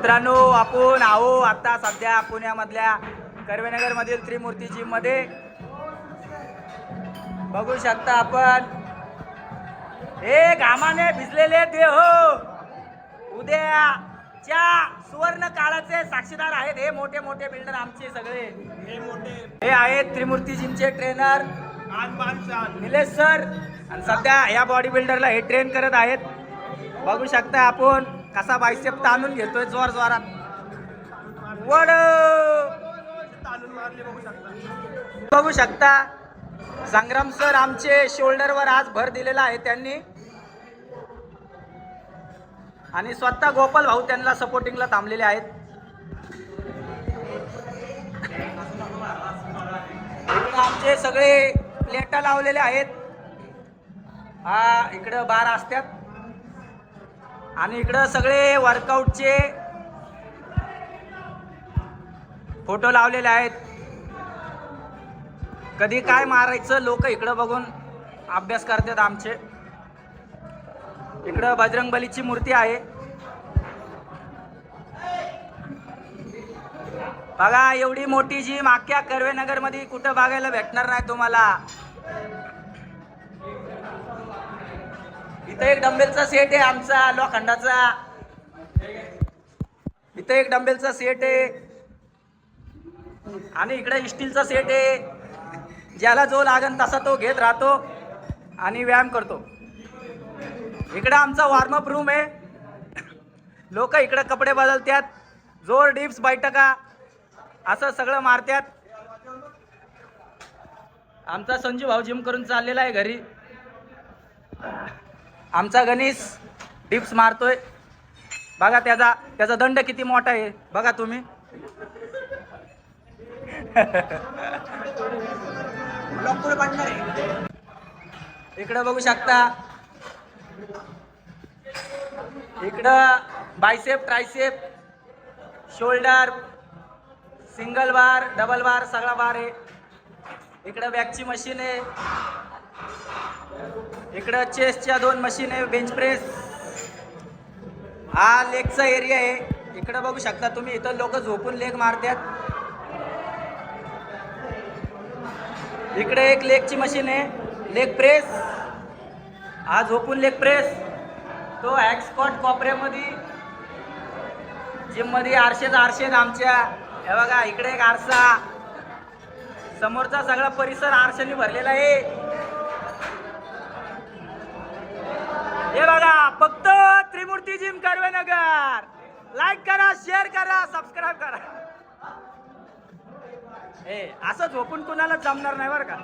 मित्रांनो आपण आहो आता सध्या पुण्यामधल्या कर्वेनगर मधील त्रिमूर्ती जिममध्ये बघू शकता आपण. हे घामाने भिजलेले देह. उद्याच्या सुवर्ण काळाचे साक्षीदार आहेत हे मोठे मोठे बिल्डर आमचे सगळे. हे मोठे. हे आहेत त्रिमूर्ती जिमचे ट्रेनर. निलेश सर. आणि सध्या या बॉडी बिल्डरला हे ट्रेन करत आहेत. बघू शकता आपण. कसा बायसेप ताणून घेतोय जोर जोरात. वड! बघू शकता संग्राम सर आमचे शोल्डरवर आज भर दिलेला आहे त्यांनी. आणि स्वतः गोपाल भाऊ त्यांना सपोर्टिंगला थांबलेले आहेत. आमचे सगळे प्लेटा लावलेले आहेत. हा इकडं बार असतात. आणि इकडं सगळे वर्कआउटचे फोटो लावलेले आहेत. कधी काय मारायचं लोक इकडं बघून अभ्यास करतात आमचे. इकडं बजरंगबलीची मूर्ती आहे. बघा एवढी मोठी जी माक्या कर्वेनगरमध्ये कुठं बघायला भेटणार नाही तुम्हाला. इथं एक डंबेलचा सेट आहे आमचा लोखंडाचा. इथं एक डंबेलचा सेट आहे. आणि इकडे स्टीलचा सेट आहे. ज्याला जो लागन तसा तो घेत राहतो आणि व्यायाम करतो. इकडं आमचा वॉर्मअप रूम आहे. लोक इकडं कपडे बदलतात जोर डिप्स बैठका. असं सगळं मारतात आमचा संजू भाऊ जिम करून चाललेला आहे घरी. आमचा गणेश डिप्स मारतोय. बघा त्याचा त्याचा दंड किती मोठा आहे. बघा तुम्ही. इकडं बघू शकता. इकडं bicep tricep shoulder single bar double bar सगळा बार आहे. इकडं बॅकची मशीन आहे. इकडं चेस्टच्या दोन मशीन आहे बेंच प्रेस हा लेगचा एरिया आहे. इकडं बघू शकता तुम्ही इथं लोक झोपून लेग मारतात. इकडे एक लेगची मशीन आहे. लेग प्रेस हा झोपून लेग प्रेस तो ॲक्सपॉट कॉपऱ्यामध्ये जिममध्ये आरशेच आरशेच आमच्या. हे बघा इकडे एक आरसा. समोरचा सगळा परिसर आरशाने भरलेला आहे. त्रिमूर्ती जिम कर्वेनगर लाईक करा शेअर करा सबस्क्राईब करा. ए असं झोपून कुणाला जमणार नाही बरं का?